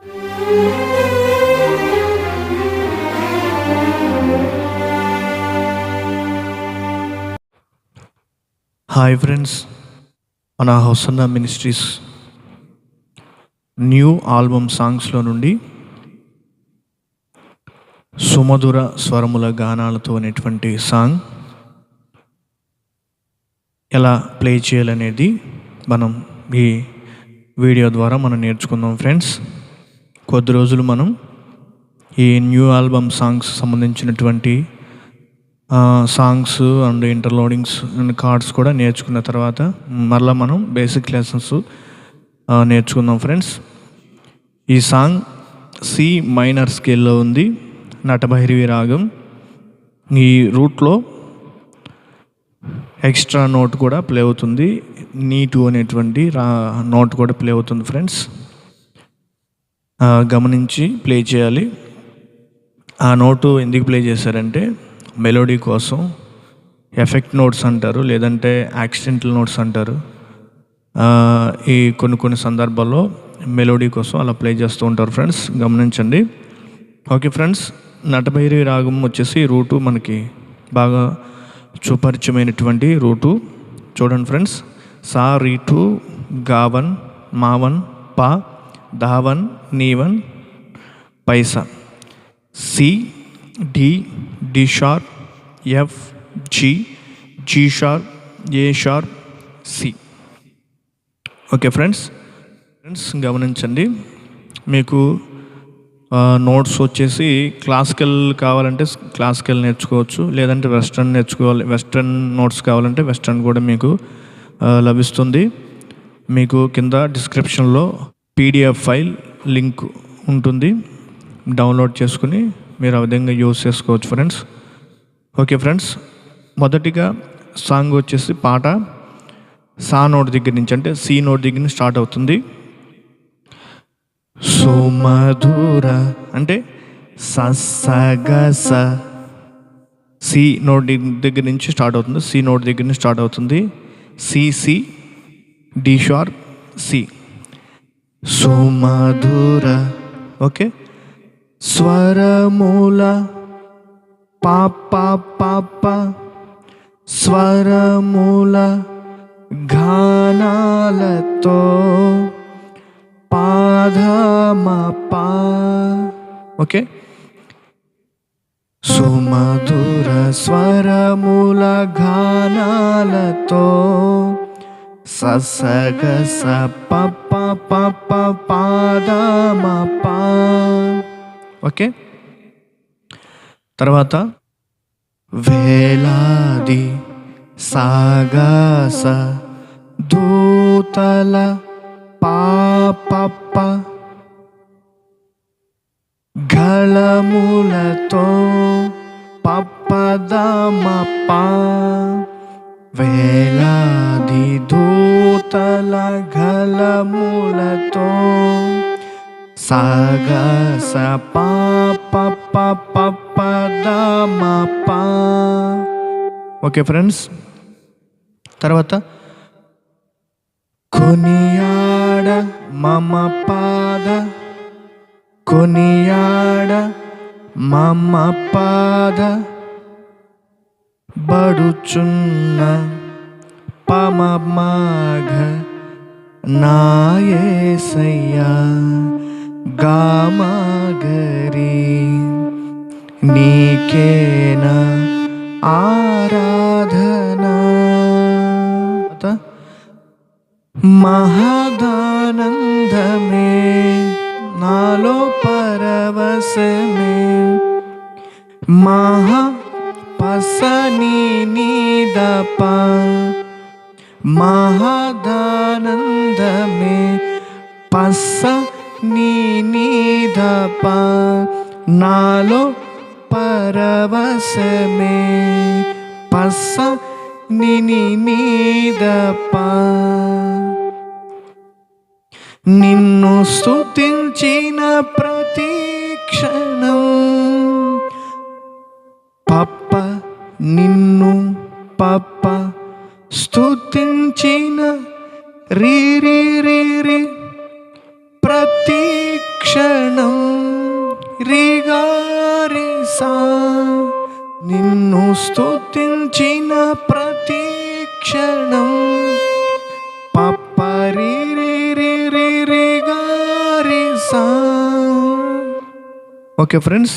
Hi friends మన Hosanna ministries new album సాంగ్స్లో నుండి సుమధుర స్వరముల గానాలతో అనేటువంటి సాంగ్ ఎలా ప్లే చేయాలనేది మనం ఈ వీడియో ద్వారా మనం నేర్చుకుందాం ఫ్రెండ్స్ కొద్ది రోజులు మనం ఈ న్యూ ఆల్బమ్ సాంగ్స్ సంబంధించినటువంటి సాంగ్స్ అండ్ ఇంటర్లోడింగ్స్ అండ్ కార్డ్స్ కూడా నేర్చుకున్న తర్వాత మరలా మనం బేసిక్ లెసన్స్ నేర్చుకుందాం ఫ్రెండ్స్. ఈ సాంగ్ సి మైనర్ స్కేల్లో ఉంది నటభైరవి రాగం. ఈ రూట్లో ఎక్స్ట్రా నోట్ కూడా ప్లే అవుతుంది నీటు అనేటువంటి రా నోట్ కూడా ప్లే అవుతుంది ఫ్రెండ్స్. గమనించి ప్లే చేయాలి. ఆ నోటు ఎందుకు ప్లే చేశారంటే మెలోడీ కోసం ఎఫెక్ట్ నోట్స్ అంటారు లేదంటే యాక్సిడెంటల్ నోట్స్ అంటారు. ఈ కొన్ని కొన్ని సందర్భాల్లో మెలోడీ కోసం అలా ప్లే చేస్తూ ఉంటారు ఫ్రెండ్స్ గమనించండి. ఓకే ఫ్రెండ్స్ నటభైరి రాగం వచ్చేసి రూటు మనకి బాగా సుపరిచయమైనటువంటి రూటు. చూడండి ఫ్రెండ్స్ సా రీటు గావన్ మావన్ పా ధావన్ నీవన్ పైసా. C D D sharp F G G sharp A sharp C. Okay friends friends గమనించండి. మీకు నోట్స్ వచ్చేసి క్లాసికల్ కావాలంటే క్లాసికల్ నేర్చుకోవచ్చు లేదంటే వెస్ట్రన్ నేర్చుకోవాలి వెస్ట్రన్ నోట్స్ కావాలంటే వెస్ట్రన్ కూడా మీకు లభిస్తుంది. మీకు కింద డిస్క్రిప్షన్లో పీడిఎఫ్ ఫైల్ లింక్ ఉంటుంది. డౌన్లోడ్ చేసుకుని మీరు ఆ విధంగా యూస్ చేసుకోవచ్చు ఫ్రెండ్స్. ఓకే ఫ్రెండ్స్ మొదటిగా సాంగ్ వచ్చేసి పాట. సా నోట్ దగ్గర నుంచి అంటే సి నోట్ దగ్గర నుంచి స్టార్ట్ అవుతుంది. సుమధుర అంటే సగస సి నోట్ దగ్గర నుంచి స్టార్ట్ అవుతుంది. సి నోట్ దగ్గర నుంచి స్టార్ట్ అవుతుంది. C C D sharp C. సుమధుర ఓకే? స్వరమూల పాప పాప స్వరమూల గానాలతో పాధమ పా ఓకే? సుమధుర స్వరమూల గానాలతో ససగ స పప్ప పప్ప పాదమ పా ఓకే తర్వాత వేలాది సాగాస దూతల పాపప్ప గళములతో పప్పదమప్ప వే దూతల గళములతో సాగ స పాప ఓకే ఫ్రెండ్స్ తర్వాత కొనియాడ మమ పాద కొనియాడ మమ పాద బడుచున్న పమ మాఘ नाये सैया गामा गरी नीकेन आराधना। महा మహదానందమే. పస్స నీ నీద నాలో పరవశమే. పస్స నిని నిన్ను స్తుతించిన ప్రతి క్షణం పప్ప నిన్ను పప్ప స్థుతించిన రీ రీ రీ రీ ప్రతి క్షణం రిగారిసా నిన్ను స్థుతించిన ప్రతి క్షణం పప్పరి ఓకే ఫ్రెండ్స్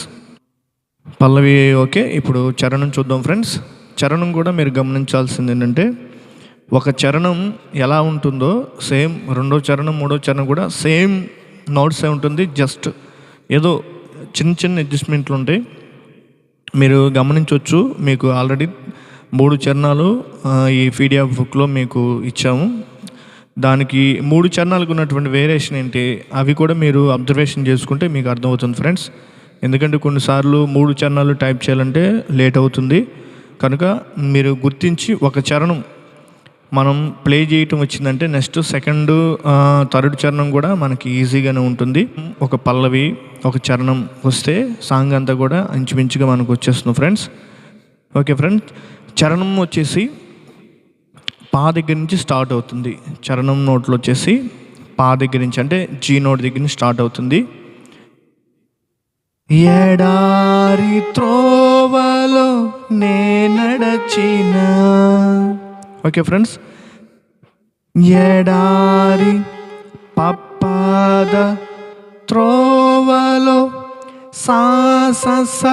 పల్లవి ఓకే ఇప్పుడు చరణం చూద్దాం ఫ్రెండ్స్. చరణం కూడా మీరు గమనించాల్సింది ఏంటంటే ఒక చరణం ఎలా ఉంటుందో సేమ్ రెండో చరణం మూడో చరణం కూడా సేమ్ నోట్సే ఉంటుంది జస్ట్ ఏదో చిన్న చిన్న అడ్జస్ట్మెంట్లు ఉంటాయి. మీరు గమనించవచ్చు మీకు ఆల్రెడీ మూడు చరణాలు ఈ పీడిఎఫ్ బుక్లో మీకు ఇచ్చాము. దానికి మూడు చరణాలకు ఉన్నటువంటి వేరియేషన్ ఏంటి అవి కూడా మీరు అబ్జర్వేషన్ చేసుకుంటే మీకు అర్థమవుతుంది ఫ్రెండ్స్. ఎందుకంటే కొన్నిసార్లు మూడు చరణాలు టైప్ చేయాలంటే లేట్ అవుతుంది. కనుక మీరు గుర్తించి ఒక చరణం మనం ప్లే చేయటం వచ్చిందంటే నెక్స్ట్ సెకండ్ థర్డ్ చరణం కూడా మనకి ఈజీగానే ఉంటుంది. ఒక పల్లవి ఒక చరణం వస్తే సాంగ్ అంతా కూడా ఇంచుమించుగా మనకు వచ్చేస్తుంది ఫ్రెండ్స్. ఓకే ఫ్రెండ్స్ చరణం వచ్చేసి పా దగ్గర నుంచి స్టార్ట్ అవుతుంది. చరణం నోట్లో వచ్చేసి పా దగ్గర నుంచి అంటే జీ నోట్ దగ్గర నుంచి స్టార్ట్ అవుతుంది. ఎడారి త్రోవలో నే నడచిన. Okay friends. ఎడారి పప్పాద త్రోవలో సాస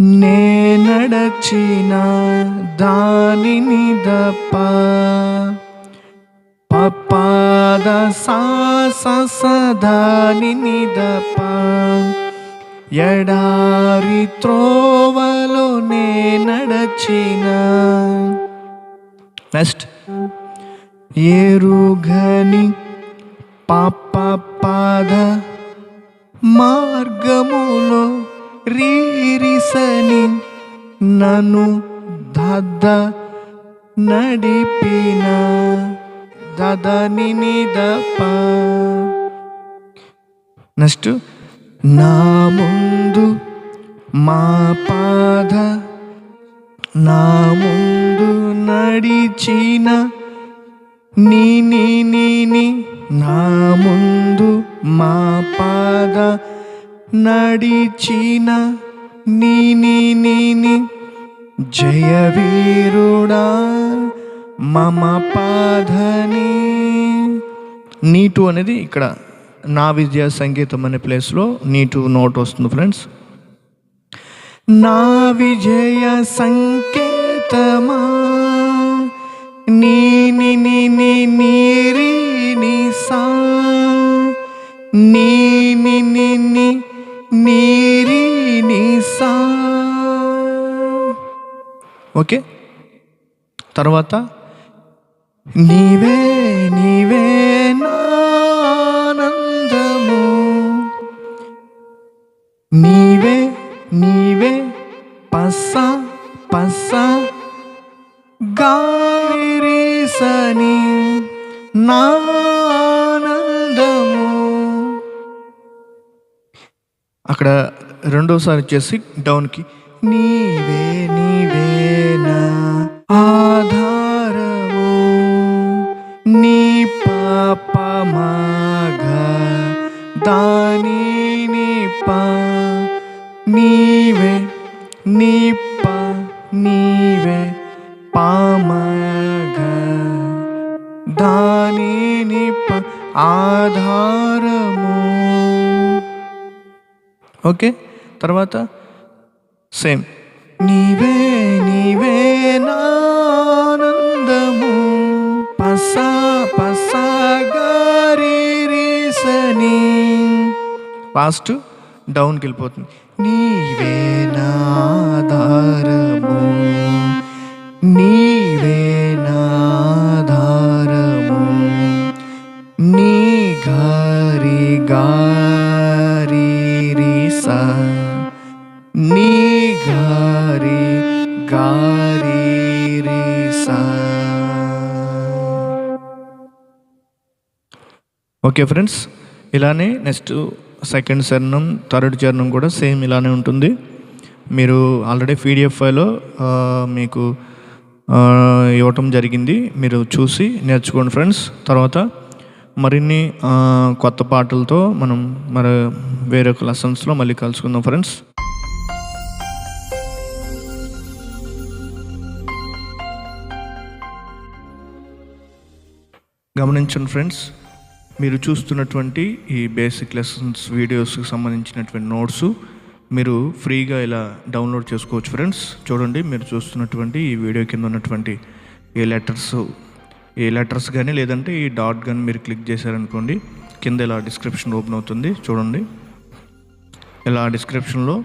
నే నడచిన. దానిని దప్ప. పప్పాద సాస దానిని దప్ప. ఎడారి త్రోవలో నే నడచిన. నెక్స్ట్ ఏరుగని పాప పాద మార్గములో రీరిసని నన్ను దద్ద నడిపిన. దదని నిదప నెక్స్ట్ నా ముందు మా పాద నా ముందు నడిచిన నీ నీ నీ నీ నా ముందు మా పాద నడిచిన నీ నీ నీ నీ జయ వీరుడా మమ పాధని నీటు అనేది ఇక్కడ నా విద్యా సంగీతం అనే ప్లేస్లో నీటు నోట్ వస్తుంది ఫ్రెండ్స్. నా విజయ సంకేతమా? నీ ని నీరి సా? నీ ని నీరి సా? ఓకే? తర్వాత నీవే నీవే నా అక్కడ రెండోసారి వచ్చేసి డౌన్కి నీవే నీవే నీవేనా ఆధారము నీ పాపమాగా దాని పా నీవే నీ పా నీవే పామగా దాని నీ పా ఓకే? తర్వాత సేమ్. నీవే నీవే నానందము. పసా పస గారి రీసని. డౌన్కి వెళ్ళిపోతుంది. నీవే నాధారము నీవే నీ గారి గారి రీసా ఓకే ఫ్రెండ్స్ ఇలానే నెక్స్ట్ సెకండ్ చరణం థర్డ్ చరణం కూడా సేమ్ ఇలానే ఉంటుంది. మీరు ఆల్రెడీ పీడిఎఫ్ ఫైలో మీకు ఇవ్వటం జరిగింది. మీరు చూసి నేర్చుకోండి ఫ్రెండ్స్. తర్వాత మరిన్ని కొత్త పాటలతో మనం మరి వేరొక లెసన్స్లో మళ్ళీ కలుసుకుందాం ఫ్రెండ్స్. గమనించండి ఫ్రెండ్స్ మీరు చూస్తున్నటువంటి ఈ బేసిక్ లెసన్స్ వీడియోస్కి సంబంధించినటువంటి నోట్స్ మీరు ఫ్రీగా ఇలా డౌన్లోడ్ చేసుకోవచ్చు ఫ్రెండ్స్. చూడండి మీరు చూస్తున్నటువంటి ఈ వీడియో కింద ఉన్నటువంటి ఈ లెటర్స్ ఈ లెటర్స్ కానీ లేదంటే ఈ డాట్ కానీ మీరు క్లిక్ చేశారనుకోండి కింద ఇలా డిస్క్రిప్షన్ ఓపెన్ అవుతుంది చూడండి. ఇలా డిస్క్రిప్షన్లో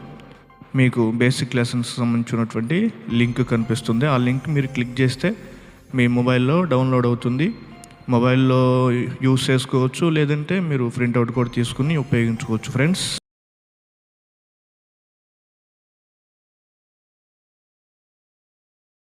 మీకు బేసిక్ లెసన్స్ సంబంధించినటువంటి లింక్ కనిపిస్తుంది. ఆ లింక్ మీరు క్లిక్ చేస్తే మీ మొబైల్లో డౌన్లోడ్ అవుతుంది. మొబైల్లో యూస్ చేసుకోవచ్చు లేదంటే మీరు ప్రింట్అవుట్ కూడా తీసుకుని ఉపయోగించుకోవచ్చు ఫ్రెండ్స్.